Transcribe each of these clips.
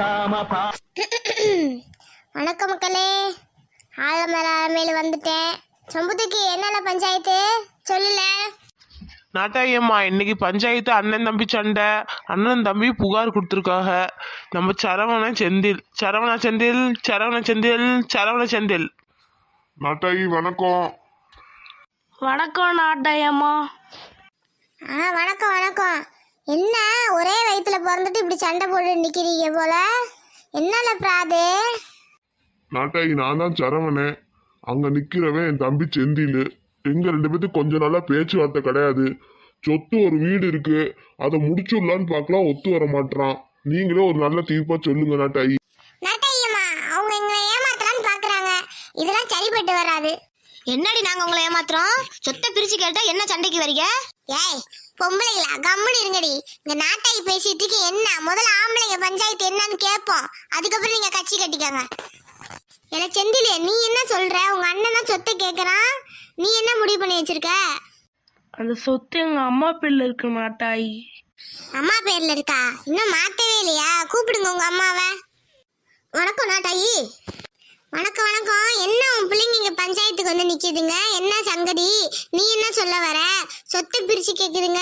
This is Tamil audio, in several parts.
காட்டாம பா வணக்கம் மக்களே. ஆலமர ஆலமையில் வந்துட்டேன். சொம்புத்துக்கு என்னென்ன பஞ்சாயத்து? சொல்லல. நாட்டாயம்மா இன்னைக்கு பஞ்சாயத்து அண்ணன் தம்பி சண்டை. அண்ணன் தம்பி புகார் கொடுத்துருக்காங்க. நம்ம சரவண செந்தில். சரவண செந்தில் சரவண செந்தில் சரவண செந்தில். நாட்டாயி வணக்கம். வணக்கம் நாட்டையம்மா. ஆ வணக்கம் வணக்கம். என்ன? ஒரே வயித்துல பிறந்துட்டு இப்படி சண்டை போட்டு நிக்கிறீங்க போல? என்னல பிராது? நாட்டாயி நான் தான் சரவணே அங்க நிக்கிறவன் என் தம்பி செந்தில். எங்க ரெண்டு பேத்துக்கு கொஞ்ச நாளா பேச்சுவார்த்தை கிடையாது. சொத்து ஒரு வீடு இருக்கு. அதை முடிச்சுடலான்னு பார்க்கலாம் ஒத்து வர மாட்றான். நீங்களே ஒரு நல்ல தீர்ப்பா சொல்லுங்க நாட்டாயி. நட்டையம்மா அவங்க எங்களை ஏமாத்தலாம்னு பாக்குறாங்க இதெல்லாம் சரிப்பட்டு வராது. என்னடி நாங்க உங்களை ஏமாத்துறோம்? சொத்தை பிரிச்சு கேட்டா என்ன சண்டைக்கு வரீங்க? ஏய் பொம்பளைங்களா கம்முன்னு இருங்கடி. இந்த நாட்டாய் பேசிட்டு இருக்கு என்ன? முதல்ல ஆம்பளைங்க பஞ்சாயத்து என்னன்னு கேட்போம். அதுக்கப்புறம் நீங்க கட்சி கட்டிக்கோங்க. எனக்கு செந்திலே நீ என்ன சொல்ற? உங்க அண்ணன் தான் சொத்தை கேக்குறான். நீ என்ன முடிவு பண்ணி வச்சிருக்க? அந்த சொத்து எங்க அம்மா பேர்ல இருக்கு நாட்டாயி அம்மா பேர்ல இருக்கா? இன்னும் மாத்தவே இல்லையா? கூப்பிடுங்க உங்க அம்மாவை. வணக்கம் நாட்டாயி. வணக்கம் வணக்கம். என்ன உன் பிள்ளைங்க இங்க பஞ்சாயத்துக்கு வந்து நிக்குதுங்க? என்ன சங்கதி நீ என்ன சொல்ல வர? சொத்தை பிரிச்சு கேக்குதுங்க.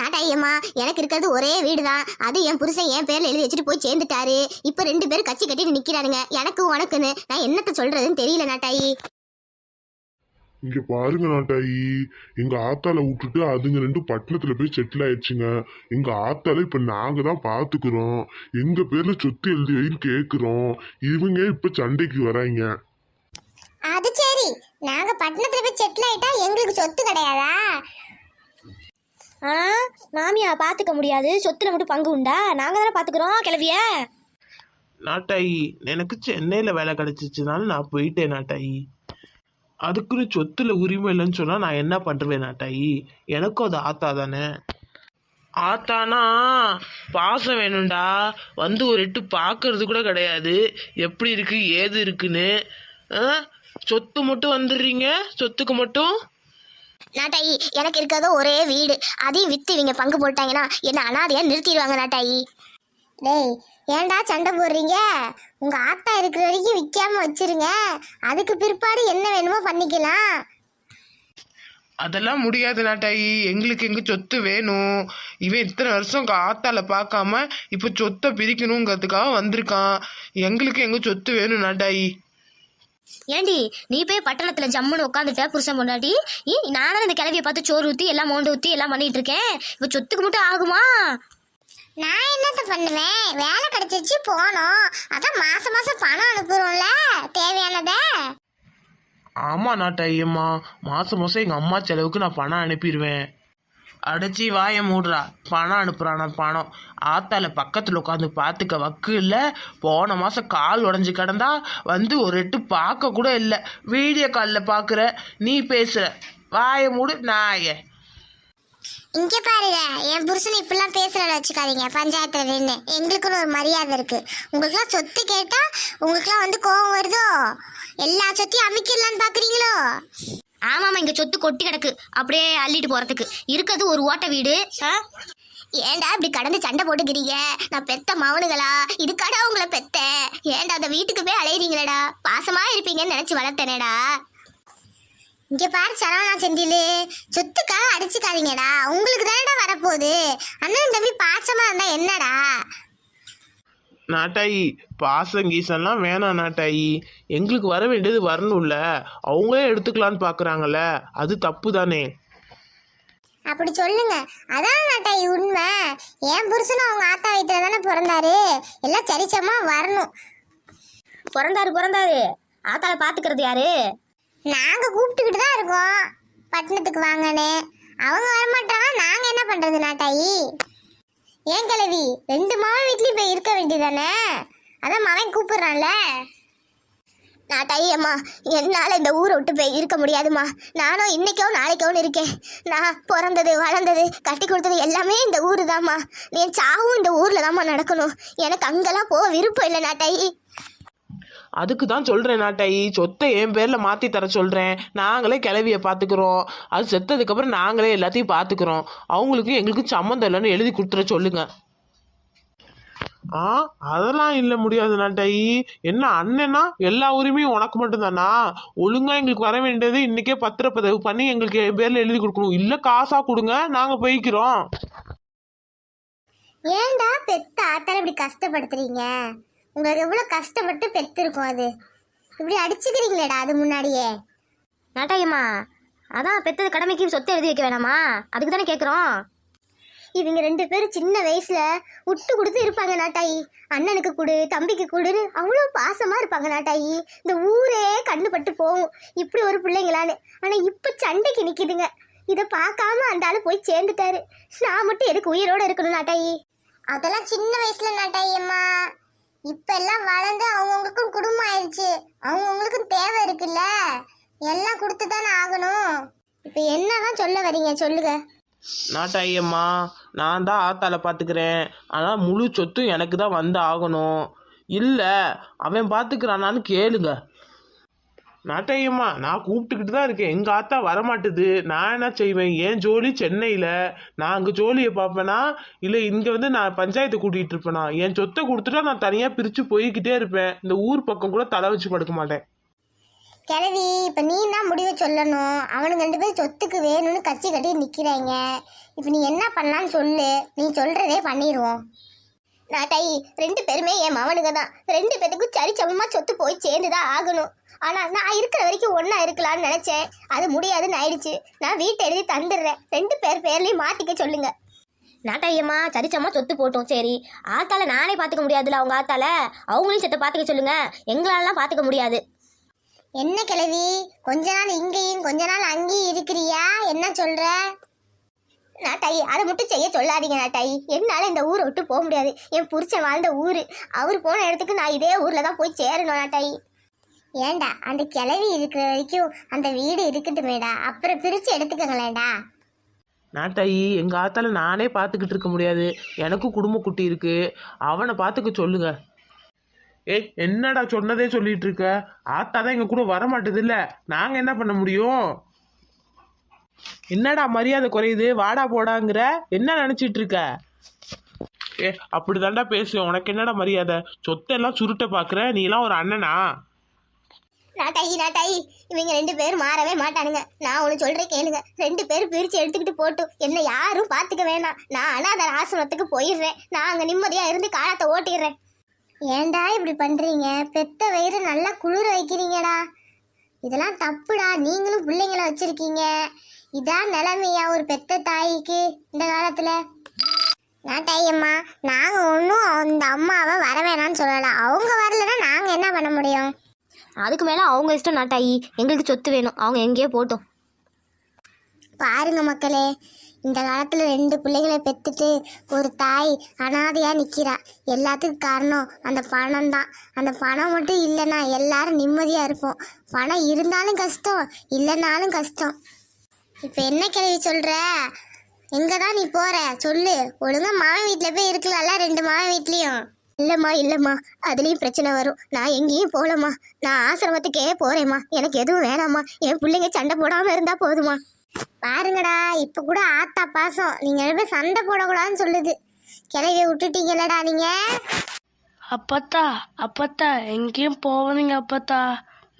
நாட்டாயம்மா எனக்கு இருக்கிறது ஒரே வீடு தான் அது என் புருஷன் என் பேர்ல எழுதி வச்சுட்டு போய் சேர்ந்துட்டாரு. இப்போ ரெண்டு பேரும் கட்சி கட்டிட்டு நிக்கிறானுங்க. எனக்கு உனக்குன்னு. நான் என்னத்த சொல்றதுன்னு தெரியல நாட்டாயி. இங்க பாருங்க நாட்டாயி. எங்க ஆத்தால விட்டுட்டு அதுங்க ரெண்டு பட்டணத்துல போய் செட்டில் ஆயிடுச்சுங்க. எங்க ஆத்தால இப்ப நாங்க தான் பாத்துக்கிறோம். எங்க பேர்ல சொத்து எழுதி வைன்னு கேக்குறோம். இவங்க இப்ப சண்டைக்கு வராங்க. அது சரி. நாங்க பட்டணத்துல போய் செட்டில் ஆயிட்டா எங்களுக்கு சொத்து கிடையாதா? ஆ மாமியா பாத்துக்க முடியாது. சொத்துல மட்டும் பங்கு உண்டா? நாங்க தானே பாத்துக்கிறோம் கிளவிய நாட்டாயி எனக்கு சென்னையில் வேலை கிடைச்சிச்சுனால நான் போயிட்டேன் நாட்டாயி. அதுக்குன்னு சொத்துல உரிமை இல்லைன்னு சொன்னால் நான் என்ன பண்ணுறேன் நாட்டாயி? எனக்கும் அது ஆத்தா தானே? ஆத்தானா? பாசம் வேணும்டா. வந்து ஒரு எட்டு பார்க்கறது கூட கிடையாது. எப்படி இருக்கு ஏது இருக்குன்னு? ஆ? சொத்து மட்டும் வந்துடுறீங்க? சொத்துக்கு மட்டும்? நாட்டாயி எனக்கு இருக்கிறதோ ஒரே வீடு. அதையும் வித்து இவங்க பங்கு போட்டாங்கன்னா என்ன அனாதையா நிறுத்திடுவாங்க நாட்டாயி? டேய் ஏன்டா சண்டை போடுறீங்க? உங்க ஆத்தா இருக்கிற வரைக்கும் விற்காம வச்சிருங்க. அதுக்கு பிற்பாடு என்ன வேணுமோ பண்ணிக்கலாம். அதெல்லாம் முடியாது நாட்டாயி. எங்களுக்கு எங்க சொத்து வேணும். இவன் இத்தனை வருஷம் ஆத்தால பார்க்காம இப்போ சொத்தை பிரிக்கணுங்கிறதுக்காக வந்திருக்கான். எங்களுக்கு எங்க சொத்து வேணும் நாட்டாயி. ஏண்டி நீ போய் பட்டணத்துல ஜம்முன்னு உட்காந்துட்ட புருஷன் பொண்டாட்டி? ஏ நானும் இந்த கிளவிய பார்த்து சோறு ஊத்தி எல்லாம் மோண்டு ஊத்தி எல்லாம் பண்ணிட்டு இருக்கேன். இப்ப சொத்துக்கு மட்டும் ஆகுமா? நான் என்னத்த பண்ணுவேன்? வேலை கிடைச்சிச்சு போனோம். அதான் மாசம் மாசம் பணம் அனுப்புறோம்ல தேவையானத? ஆமா நாட்டா ஐயம்மா மாசம் மாசம் எங்க அம்மா செலவுக்கு நான் பணம் அனுப்பிடுவேன். அடைச்சி வாயை மூடுறா. பணம் அனுப்புறான பணம். ஆத்தால பக்கத்தில் உட்காந்து பார்த்துக்க வக்கு இல்லை. போன மாதம் கால் உடஞ்சி கிடந்தா வந்து ஒரு எட்டு பார்க்க கூட இல்லை. வீடியோ காலில் பார்க்குற நீ பேசுகிற வாயை மூடு நாயே. இங்க பாருங்க என் புருஷன் இப்படிலாம் பேசுறத வச்சுக்காதீங்க பஞ்சாயத்துல நின்று எங்களுக்குன்னு ஒரு மரியாதை இருக்கு. உங்களுக்குலாம் சொத்து கேட்டா உங்களுக்குலாம் வந்து கோவம் வருதோ? எல்லா சொத்தையும் அமைக்கலான்னு பாக்குறீங்களோ? ஆமாமா இங்க சொத்து கொட்டி கிடக்கு. அப்படியே அள்ளிட்டு போறதுக்கு. இருக்கிறது ஒரு ஓட்ட வீடு. ஆ? ஏன்டா இப்படி கடந்து சண்டை போட்டுக்கிறீங்க? நான் பெத்த மவனுங்களா இதுக்காடா உங்களை பெத்த ஏன்டா அந்த வீட்டுக்கு போய் அலையிறீங்களேடா? பாசமா இருப்பீங்கன்னு நினைச்சு வளர்த்தனேடா. இங்க பாரு சரவணா செந்தில். சொத்துக்காக அடிச்சுக்காதீங்கடா. உங்களுக்கு தானடா வரப்போகுது. அண்ணன் தம்பி பாசமா இருந்தா என்னடா? நாட்டாயி பாசம் கீசம்லாம் வேணாம் நாட்டாயி. எங்களுக்கு வர வேண்டியது வரணும்ல. அவங்களே எடுத்துக்கலான்னு பார்க்குறாங்கல்ல அது தப்பு தானே. அப்படி சொல்லுங்க. அதான் நாட்டாய் உண்மை. என் புருஷனும் அவங்க ஆத்தா வயிற்றுல தானே பிறந்தாரு. எல்லாம் சரிசமா வரணும். பிறந்தாரு பிறந்தாரு. ஆத்தால பாத்துக்கிறது யாரு? நாங்கள் கூப்பிட்டுக்கிட்டு தான் இருக்கோம். பட்டணத்துக்கு வாங்கன்னு. அவங்க வரமாட்டாங்க நாங்கள் என்ன பண்ணுறது நாட்டாயி? ஏன் கிழவி ரெண்டு மாவன் வீட்லேயும் போய் இருக்க வேண்டியதானே? அதான் மவன் கூப்பிடுறான்ல. நாட்டாயி அம்மா என்னால் இந்த ஊரை விட்டு போய் இருக்க முடியாதும்மா. நானும் இன்றைக்கோ நாளைக்கோன்னு இருக்கேன். நான் பிறந்தது வளர்ந்தது கட்டி கொடுத்தது எல்லாமே இந்த ஊர் தாம்மா என் சாவும் இந்த ஊரில் தாம்மா நடக்கணும். எனக்கு அங்கெல்லாம் போக விருப்பம் இல்லை நாட்டாயி. அதுக்கு தான் சொல்கிறேன் நாட்டாயி சொத்தை என் பேரில் மாற்றி தர சொல்கிறேன் நாங்களே கிளவியை பார்த்துக்குறோம் அது செத்ததுக்கப்புறம் நாங்களே எல்லாத்தையும் பார்த்துக்குறோம் அவங்களுக்கும் எங்களுக்கும் சம்மந்தம் இல்லைன்னு எழுதி கொடுத்துட சொல்லுங்க. ஆ அதெல்லாம் இல்லை முடியாது நாட்டாயி என்ன அண்ணனா? எல்லா உரிமையும் உனக்கு மட்டும்தானா? ஒழுங்கா எங்களுக்கு வர வேண்டியது இன்னைக்கே பத்திரப்பதிவு பண்ணி எங்களுக்கு என் பேர்ல எழுதி கொடுக்கணும். இல்லை காசா கொடுங்க நாங்கள் போய்க்கிறோம். ஏன்டா பெத்த ஆத்தால இப்படி கஷ்டப்படுத்துறீங்க? உங்களுக்கு எவ்வளோ கஷ்டப்பட்டு பெத்திருக்கும் அது. இப்படி அடிச்சுக்கிறீங்களேடா அது முன்னாடியே. நாட்டாயம்மா அதான் பெத்தது கடமைக்கு சொத்து எழுதி வைக்க வேணாமா? அதுக்கு தானே கேட்குறோம் இவங்க ரெண்டு பேரும் சின்ன வயசுல விட்டு கொடுத்து இருப்பாங்க நாட்டாயி. அண்ணனுக்கு கொடு தம்பிக்கு கொடுன்னு அவ்வளோ பாசமாக இருப்பாங்க நாட்டாயி. இந்த ஊரே கண்ணு பட்டு போகும். இப்படி ஒரு பிள்ளைங்களான்னு. ஆனால் இப்போ சண்டைக்கு நிற்கிதுங்க இதை பார்க்காம அந்த ஆள் போய் சேர்ந்துட்டாரு. நான் மட்டும் எதுக்கு உயிரோடு இருக்கணும் நாட்டாயி? அதெல்லாம் சின்ன வயசுல நாட்டாயி அம்மா. இப்ப எல்லாம் வளர்ந்து அவங்கவுங்களுக்கும் குடும்பம் ஆயிடுச்சு. அவங்கவுங்களுக்கும் தேவை இருக்குல்ல? எல்லாம் கொடுத்து தானே ஆகணும். இப்ப என்னதான் சொல்ல வரீங்க? சொல்லுங்க. நாட்டாயம்மா நான் தான் ஆத்தால பார்த்துக்கிறேன். ஆனால் முழு சொத்தும் எனக்கு தான் வந்து ஆகணும். இல்லை அவன் பார்த்துக்கிறானான்னு கேளுங்க. நாட்டையம்மா நான் கூப்பிட்டுக்கிட்டு தான் இருக்கேன். எங்கள் ஆத்தா வரமாட்டுது. நான் என்ன செய்வேன்? ஏன் ஜோலி சென்னையில். நான் அங்கே ஜோலியை பார்ப்பேனா? இல்லை இங்கே வந்து நான் பஞ்சாயத்தை கூட்டிகிட்டு இருப்பேனா? என் சொத்தை கொடுத்துட்டா நான் தனியாக பிரித்து போய்கிட்டே இருப்பேன். இந்த ஊர் பக்கம் கூட தலை வச்சு படுக்க மாட்டேன். கிழவி இப்போ நீ தான் முடிவை சொல்லணும். அவனுங்க ரெண்டு பேரும் சொத்துக்கு வேணும்னு கட்சி கட்டி நிற்கிறாங்க இப்போ நீ என்ன பண்ணலான்னு சொல்லு. நீ சொல்கிறதே பண்ணிடுவோம் நாட்டை ரெண்டு பேருமே என் மவனுங்க தான். ரெண்டு பேத்துக்கும் சரி சமமா சொத்து போய் சேர்ந்துதான் ஆகணும். ஆனா நான் இருக்கிற வரைக்கும் ஒண்ணா இருக்கலாம்னு நினைச்சேன். அது முடியாதுன்னு ஆயிடுச்சு. நான் வீட்டை எழுதி தந்துடுறேன். ரெண்டு பேர் பேர்லயும் மாத்திக்க சொல்லுங்க. நாட்டாயம்மா சரிச்சம்மா சொத்து போட்டோம். சரி. ஆத்தால நானே பார்த்துக்க முடியாதுல்ல அவங்க ஆத்தால? அவங்களையும் செத்த பார்த்துக்க சொல்லுங்க. எங்களாலலாம் பார்த்துக்க முடியாது. என்ன கிழவி? கொஞ்ச நாள் இங்கேயும் கொஞ்ச நாள் அங்கேயும் இருக்கிறியா? என்ன சொல்ற? நாட்டாயி அதை மட்டும் செய்ய சொல்லாதீங்க நாட்டாயி. என்னால் இந்த ஊரை விட்டு போக முடியாது. என் புருஷன் வாழ்ந்த ஊர். அவர் போன இடத்துக்கு நான் இதே ஊரில் தான் போய் சேரணும் நாட்டாயி. ஏண்டா அந்த கிளவி இருக்கிற வரைக்கும் அந்த வீடு இருக்கட்டுமேடா. அப்புறம் பிரித்து எடுத்துக்கங்களேண்டா நாட்டாயி எங்கள் ஆத்தால நானே பார்த்துக்கிட்டு இருக்க முடியாது. எனக்கும் குடும்ப குட்டி இருக்கு. அவனை பார்த்துக்க சொல்லுங்க. ஏய் என்னடா சொன்னதே சொல்லிட்டு இருக்க? ஆத்தா தான் எங்கள் கூட வர இல்லை நாங்கள் என்ன பண்ண முடியும்? என்னடா மரியாதை குறையுது? வாடா போடாங்கிற? என்ன நினைச்சிட்டு இருக்க ஏ அப்படிதான்டா பேசுவேன். உனக்கு என்னடா மரியாதை? சொத்தெல்லாம் சுருட்ட பாக்குற? நீ எல்லாம் ஒரு அண்ணனா? நாட்டாயி நாட்டாயி இவங்க ரெண்டு பேரும் மாறவே மாட்டானுங்க. நான் ஒன்று சொல்றேன் கேளுங்க. ரெண்டு பேரும் பிரிச்சு எடுத்துக்கிட்டு போட்டும் என்ன யாரும் பார்த்துக்க வேணாம். நான் அனாதை ஆசிரமத்துக்கு போயிடுறேன். நான் அங்கே நிம்மதியாக இருந்து காலத்தை ஓட்டிடுறேன். ஏன்டா இப்படி பண்றீங்க? பெத்த வயிறு நல்லா குளிர வைக்கிறீங்கடா. இதெல்லாம் தப்புடா. நீங்களும் பிள்ளைங்கள வச்சிருக்கீங்க. இதான் நிலைமையா ஒரு பெத்த தாய்க்கு இந்த காலத்துல? நாட்டாயம்மா நாங்க ஒன்றும் அந்த அம்மாவை வர வேணாம்னு சொல்லல. அவங்க வரலன்னா நாங்க என்ன பண்ண முடியும்? அதுக்கு மேலே அவங்க இஷ்டம் நாட்டாயி எங்களுக்கு சொத்து வேணும். அவங்க எங்கேயோ போட்டோம். பாருங்க மக்களே இந்த காலத்துல ரெண்டு பிள்ளைகளை பெத்துட்டு ஒரு தாய் அனாதையா நிக்கிறா. எல்லாத்துக்கும் காரணம் அந்த பணம் தான். அந்த பணம் மட்டும் இல்லைன்னா எல்லாரும் நிம்மதியா இருப்போம். பணம் இருந்தாலும் கஷ்டம் இல்லைனாலும் கஷ்டம். இப்போ என்ன கேள்வி சொல்கிற எங்கே தான் நீ போகிற சொல்லு. ஒழுங்கா மாவன் வீட்டில் போய் இருக்கலாம்ல ரெண்டு மாவன் வீட்லேயும். இல்லைம்மா இல்லைம்மா. அதுலேயும் பிரச்சனை வரும். நான் எங்கேயும் போகலம்மா நான் ஆசிரமத்துக்கே போகிறேம்மா எனக்கு எதுவும் வேணாம்மா. என் பிள்ளைங்க சண்டை போடாமல் இருந்தால் போதுமா பாருங்கடா இப்போ கூட ஆத்தா பாசம். நீங்கள் ரெண்டு சண்டை போடக்கூடாதுன்னு சொல்லுது. கிளவிய விட்டுட்டீங்களடா நீங்கள் அப்பத்தா அப்பத்தா. எங்கேயும் போவதுங்க அப்பத்தா.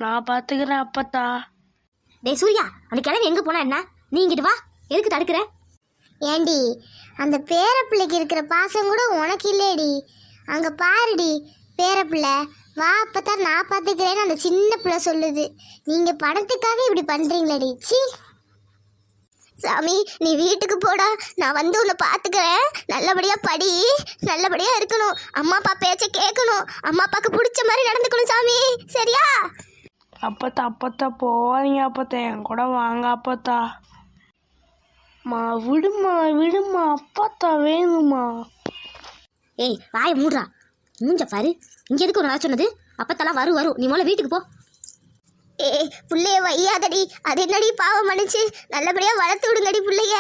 நான் பார்த்துக்கிறேன் அப்பத்தா. டேய் சூர்யா அந்த கிழவி எங்கே போனா என்ன? நீ இங்கிட்டு வா. எதுக்கு தடுக்கிற? ஏண்டி அந்த பேரப்பிள்ளைக்கு இருக்கிற பாசம் கூட உனக்கு இல்லையடி. அங்கே பாருடி பேரப்பிள்ளை வா அப்பதான் நான் பார்த்துக்கிறேன்னு அந்த சின்ன பிள்ளை சொல்லுது. நீங்கள் பணத்துக்காக இப்படி பண்றீங்களேடி. சி. சாமி நீ வீட்டுக்கு போடா. நான் வந்து உன்னை பார்த்துக்கிறேன். நல்லபடியாக படி. நல்லபடியாக இருக்கணும். அம்மா அப்பா பேச்சை கேட்கணும். அம்மா அப்பாவுக்கு பிடிச்ச மாதிரி நடந்துக்கணும் சாமி. சரியா? அப்பத்தா அப்பத்தா போவாதீங்க அப்பத்தா. என் கூட வாங்க அப்பத்தா. மா விடுமா விடுமா. அப்பத்தா வேணுமா? ஏய் வாய மூடுறா. மூஞ்ச பாரு. இங்க எதுக்கு ஒரு நாள் சொன்னது? அப்பத்தெல்லாம் வரும் வரும் நீ முதல்ல வீட்டுக்கு போ. ஏ புள்ளைய வையாதடி. அது என்னடி பாவம் மன்னிச்சு? நல்லபடியா வளர்த்து விடுங்கடி புள்ளைய.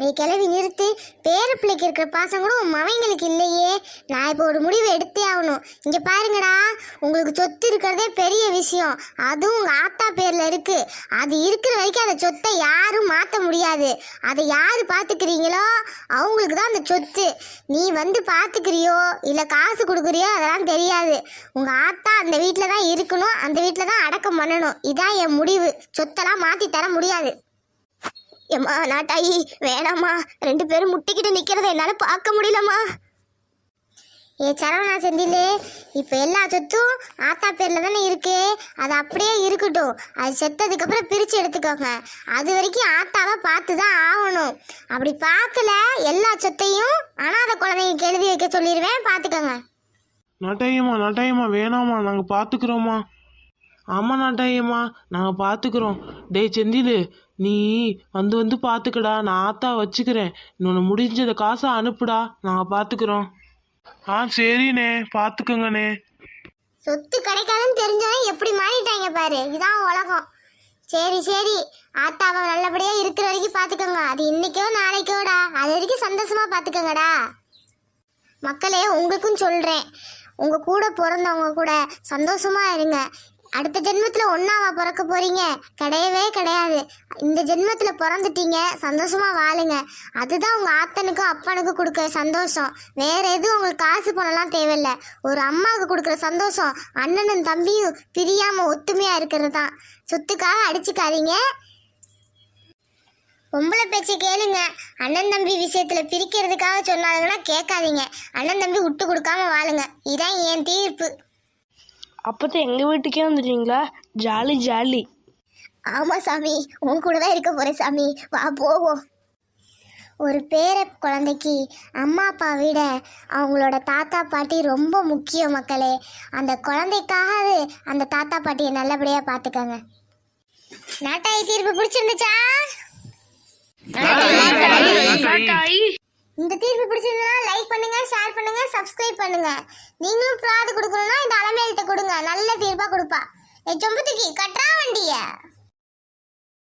நீ கிளவி நிறுத்து பேர பிள்ளைக்கு இருக்கிற பாசம் கூட உன் மவங்களுக்கு இல்லையே. நான் இப்போ ஒரு முடிவு எடுத்தே ஆகணும். இங்கே பாருங்கடா உங்களுக்கு சொத்து இருக்கிறதே பெரிய விஷயம். அதுவும் உங்கள் ஆத்தா பேரில் இருக்கு. அது இருக்கிற வரைக்கும் அந்த சொத்தை யாரும் மாற்ற முடியாது. அதை யார் பார்த்துக்கிறீங்களோ அவங்களுக்கு தான் அந்த சொத்து. நீ வந்து பார்த்துக்கிறியோ இல்லை காசு கொடுக்குறியோ அதெல்லாம் தெரியாது. உங்கள் ஆத்தா அந்த வீட்டில் தான் இருக்கணும். அந்த வீட்டில் தான் அடக்கம் பண்ணணும். இதான் என் முடிவு. சொத்தெல்லாம் மாற்றி தர முடியாது. ஏம்மா நாட்டாயி வேணாம்மா. ரெண்டு பேரும் முட்டிக்கிட்டு நிற்கிறத என்னால் பார்க்க முடியலம்மா. ஏ சரவணா செந்தில் இப்போ எல்லா சொத்தும் ஆத்தா பேரில் தானே இருக்கு. அது அப்படியே இருக்கட்டும். அது செத்ததுக்கப்புறம் பிரித்து எடுத்துக்கோங்க. அது வரைக்கும் ஆத்தாவை பார்த்து தான் ஆகணும். அப்படி பார்க்கல எல்லா சொத்தையும் அனாத குழந்தைங்களுக்கு எழுதி வைக்க சொல்லிடுவேன் பார்த்துக்கோங்க. நாட்டாயம்மா நாட்டாயம்மா வேணாம்மா. நாங்கள் பார்த்துக்குறோம்மா. ஆமாம் நாட்டாயம்மா. நாங்கள் பார்த்துக்குறோம். டேய் செந்தில் நீ வந்து வந்து பார்த்துக்கடா நான் ஆத்தா வச்சுக்கிறேன். இன்னொன்று முடிஞ்சத காசை அனுப்புடா நாங்கள் பார்த்துக்குறோம் ஆ சரிண்ணே பார்த்துக்கோங்கண்ணே சொத்து கிடைக்காதுன்னு தெரிஞ்சவன் எப்படி மாறிட்டாங்க பாரு. இதான் உலகம். சரி சரி. ஆத்தாவை நல்லபடியா இருக்கிற வரைக்கும் பாத்துக்கோங்க. அது இன்னைக்கோ நாளைக்கோடா. அது வரைக்கும் சந்தோஷமா பாத்துக்கோங்கடா. மக்களே உங்களுக்கும் சொல்றேன். உங்க கூட பிறந்தவங்க கூட சந்தோஷமா இருங்க. அடுத்த ஜென்மத்தில் ஒன்றாவா பிறக்க போகிறீங்க கிடையவே கிடையாது. இந்த ஜென்மத்தில் பிறந்துட்டீங்க. சந்தோஷமாக வாழுங்க. அதுதான் உங்கள் ஆத்தனுக்கும் அப்பனுக்கும் கொடுக்குற சந்தோஷம். வேறு எதுவும் உங்களுக்கு காசு பணம்லாம் தேவையில்ல. ஒரு அம்மாவுக்கு கொடுக்குற சந்தோஷம் அண்ணனும் தம்பியும் பிரியாமல் ஒத்துமையாக இருக்கிறது தான். சொத்துக்காக அடிச்சுக்காதீங்க. பொம்பளை பேச்சு கேளுங்க. அண்ணன் தம்பி விஷயத்துல பிரிக்கிறதுக்காக சொன்னாங்கன்னா கேட்காதீங்க. அண்ணன் தம்பி விட்டு கொடுக்காம வாழுங்க. இதான் என் தீர்ப்பு. அப்பத்தா எங்கள் வீட்டுக்கே வந்துட்டீங்களா? Jolly jolly. ஆமா சாமி உன் கூட தான் இருக்க போறேன் சாமி. வா போவோம். ஒரு பேர குழந்தைக்கு அம்மா அப்பா விட அவங்களோட தாத்தா பாட்டி ரொம்ப முக்கியம் மக்களே. அந்த குழந்தைக்காக அந்த தாத்தா பாட்டியை நல்லபடியா பார்த்துக்கோங்க. நாட்டாய் தீர்ப்பு பிடிச்சிருந்துச்சா? தாய் இந்த தீர்ப்பு பிடிச்சிருந்தா லைக் பண்ணுங்க ஷேர் பண்ணுங்க சப்ஸ்கிரைப் பண்ணுங்க. நீங்களும் ப்ராது கொடுக்கணும்னா இந்த அலமேல்கிட்ட கொடுங்க. நல்ல தீர்ப்பா கொடுப்பா. என் சொம்பத்துக்கு கட்டுறா வண்டிய.